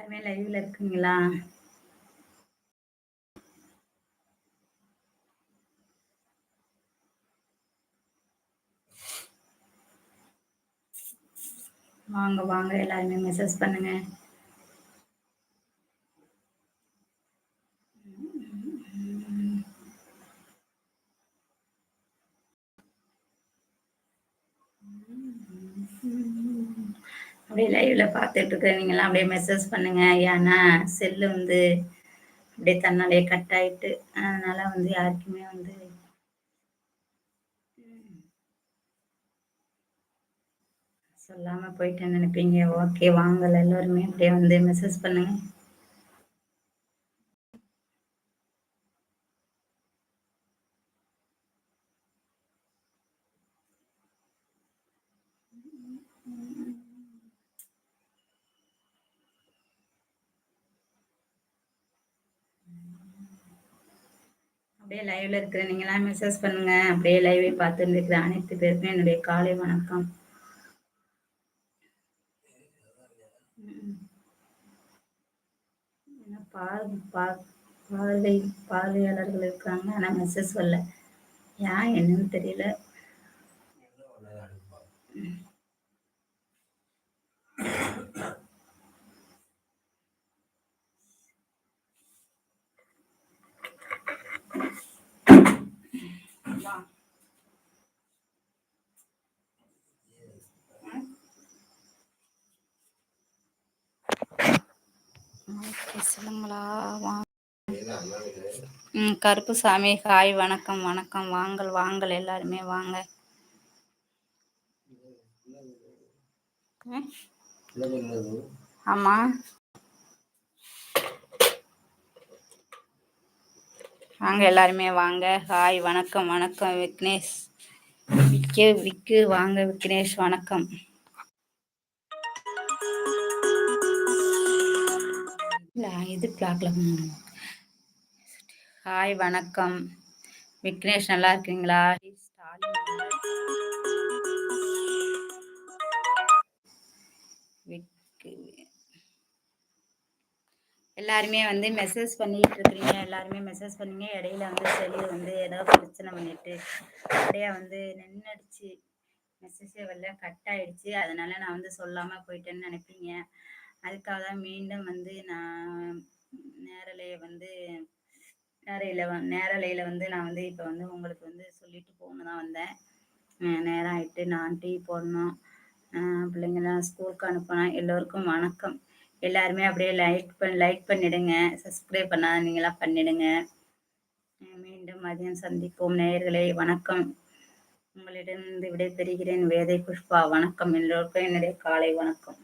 எல்லாருமே லைவ்ல இருக்குங்களா? வாங்க வாங்க எல்லாருமே மெசேஜ் பண்ணுங்க. அப்படியே லைவ்ல பார்த்துட்டு இருக்கிறீங்களா அப்படியே மெசேஜ் பண்ணுங்க. ஏன்னா செல்லு வந்து அப்படியே தன்னாலே கட் ஆயிட்டு அதனால வந்து யாருக்குமே வந்து சொல்லாம போயிட்டேன்னு நினைப்பீங்க. ஓகே வாங்கல. எல்லாருமே அப்படியே வந்து மெசேஜ் பண்ணுங்க. அப்படியே லைவ்ல இருக்கிற நீங்களாம் மெசேஜ் பண்ணுங்க. அப்படியே லைவை பார்த்துட்டு இருக்கிற அனைத்து பேருக்கும் என்னுடைய காலை வணக்கம். பார்வை பார்வையாளர்கள் இருக்காங்க ஆனால் மெசேஜ் வரல. ஏன் என்னன்னு தெரியல. சொல்லுங்களா. ம் கருப்பு சாமி ஹாய் வணக்கம் வணக்கம். வாங்கல் வாங்கல் எல்லாருமே வாங்க. ஆமா. வாங்க எல்லாருமே வாங்க. ஹாய் வணக்கம் வணக்கம் விக்னேஷ். விக்கு விக்கு வாங்க விக்னேஷ் வணக்கம். இது பிளாக்ல ஹாய் வணக்கம். விக்னேஷ் நல்லா இருக்கீங்களா? எல்லாருமே வந்து மெசேஜ் பண்ணிட்டு இருக்கிறீங்க எல்லாருமே மெசேஜ் பண்ணிங்க. இடையில வந்து செல்லு வந்து ஏதாவது பிரச்சனை பண்ணிட்டு அப்படியே வந்து நின்றுடுச்சு மெசேஜே வரல கட் ஆயிடுச்சு. அதனால நான் வந்து சொல்லாமல் போயிட்டேன்னு நினைப்பீங்க. அதுக்காக தான் மீண்டும் வந்து நான் நேரலையை வந்து நேரையில் வ நேரலையில் வந்து நான் வந்து இப்போ வந்து உங்களுக்கு வந்து சொல்லிட்டு போகணும் தான் வந்தேன். நேரம் ஆகிட்டு நான் டீ போடணும். பிள்ளைங்களாம் ஸ்கூலுக்கு அனுப்பணும். எல்லோருக்கும் வணக்கம். எல்லாருமே அப்படியே லைக் பண்ணி லைக் பண்ணிடுங்க. சப்ஸ்கிரைப் பண்ணாத நீங்களாம் பண்ணிடுங்க. மீண்டும் மதியம் சந்திப்போம் நேயர்களே. வணக்கம். உங்களிடம் விடை பெறுகிறேன் வேதை புஷ்பா. வணக்கம் எல்லோருக்கும். என்னுடைய காலை வணக்கம்.